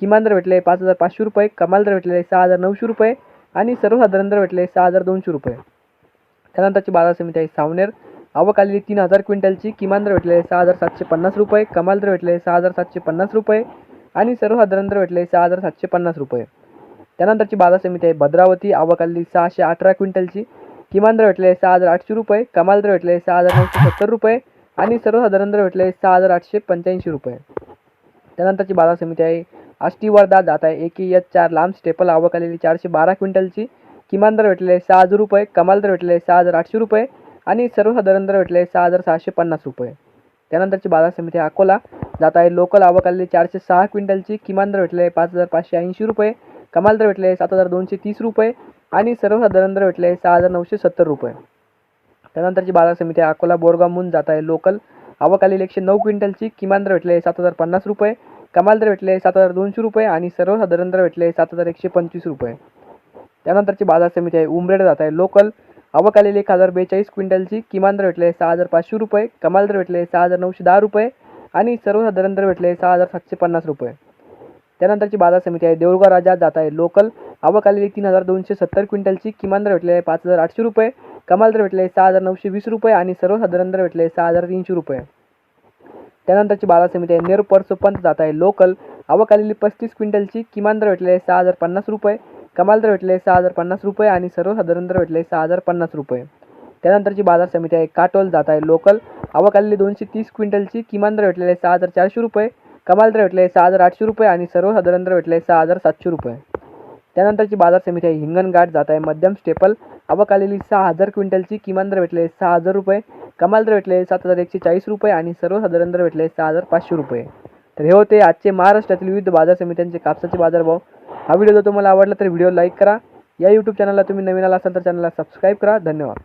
किमान दर भेटले पाच हजार पाचशे रुपये कमाल दर भेटले सहा हजार नऊशे रुपये आणि सर्वसाधारण दर भेटले सहा हजार दोनशे रुपये. त्यानंतरची बाजार समिती आहे सावनेर. आवक आलेली तीन हजार क्विंटलची किमान दर भेटले सहा हजार सातशे पन्नास रुपये कमाल दर भेटले सहा हजार सातशे पन्नास रुपये आणि सर्वसाधारण दर भेटले सहा हजार सातशे पन्नास रुपये. त्यानंतरची बाजार समिती आहे भद्रावती. आवक आलेली सहाशे अठरा क्विंटलची किमान दर भेटले सहा हजार आठशे रुपये कमाल दर भेटले सहा हजार नऊशे सत्तर रुपये आणि सर्वसाधारण दर भेटले सहा हजार आठशे पंच्याऐंशी रुपये. त्यानंतरची बाजार समिती आहे आष्टी वर्धा जात आहे. एक एच चार लांब स्टेपल आवक आलेली चारशे बारा क्विंटलची. किमान दर भेटले सहा हजार रुपये कमाल दर भेटले सहा हजार आठशे रुपये आणि सर्वसाधारण दर भेटले सहा हजार सहाशे पन्नास रुपये. त्यानंतरची बाजार समिती अकोला जात आहे. लोकल आवक आलेली चारशे सहा क्विंटलची. किमान दर भेटले पाच हजार पाचशे ऐंशी रुपये कमाल दर भेटले सात हजार दोनशे तीस रुपये आणि सर्वसाधारण दर भेटले सहा हजार नऊशे सत्तर रुपये. त्यानंतरची बाजार समिती अकोला बोरगावहून जात आहे. लोकल आवक आलेली एकशे नऊ क्विंटलची. किमान दर भेटले सात हजार पन्नास रुपये कमाल दर भेटले सात हजार दोनशे रुपये आणि सर्वसाधारण दर भेटले सात हजार एकशे पंचवीस रुपये. त्यानंतरची बाजार समिती आहे उमरेड जात आहे. लोकल आवक आलेली एक हजार बेचाळीस क्विंटलची किमान दर भेटले सहा हजार पाचशे रुपये कमाल दर भेटले सहा हजार नऊशे दहा रुपये आणि सर्वसाधारण दर भेटले सहा हजार सातशे पन्नास रुपये. त्यानंतरची बाजार समिती आहे देऊळगाव राजा जात आहे. लोकल आवक आलेली तीन हजार दोनशे सत्तर क्विंटलची किमान दर भेटले पाच हजार आठशे रुपये कमाल दर भेटले सहा हजार नऊशे वीस रुपये आणि सर्वसाधारण दर भेटले सहा हजार तीनशे रुपये. त्यानंतरची बाजार समिती आहे. नेर परसोपंत जात आहे. लोकल आवक आलेली पस्तीस क्विंटलची. किमान दर भेटले सहा हजार पन्नास रुपये. कमाल दर भेटले सहा हजार पन्नास रुपये आणि सर्वसाधारण दर भेटले सहा हजार पन्नास रुपये. त्यानंतरची बाजार समिती आहे. काटोल जात आहे. लोकल आवक आलेली दोनशे तीस क्विंटलची. किमान दर भेटलेले सहा हजार चारशे रुपये. कमाल दर भेटले सहा हजार आठशे रुपये आणि सर्वसाधारण दर भेटले सहा हजार सातशे रुपये. त्यानंतरची बाजार समिती आहे. हिंगणघाट जात आहे. मध्यम स्टेपल आवक आलेली सहा हजार क्विंटलची. किमान दर भेटले सहा हजार रुपये. कमाल दर भेटले सात हजार एकशे चाळीस रुपये आणि सर्वसाधारण दर भेटले सहा हजार पाचशे रुपये. तर हे होते आजचे महाराष्ट्रातील विविध बाजार समित्यांचे कापसाचे बाजारभाव. हा व्हिडिओ जर तुम्हाला आवडला तर व्हिडिओ लाईक करा. या यूट्यूब चॅनलला तुम्ही नवीन आला असाल तर चॅनलला सबस्क्राईब करा. धन्यवाद.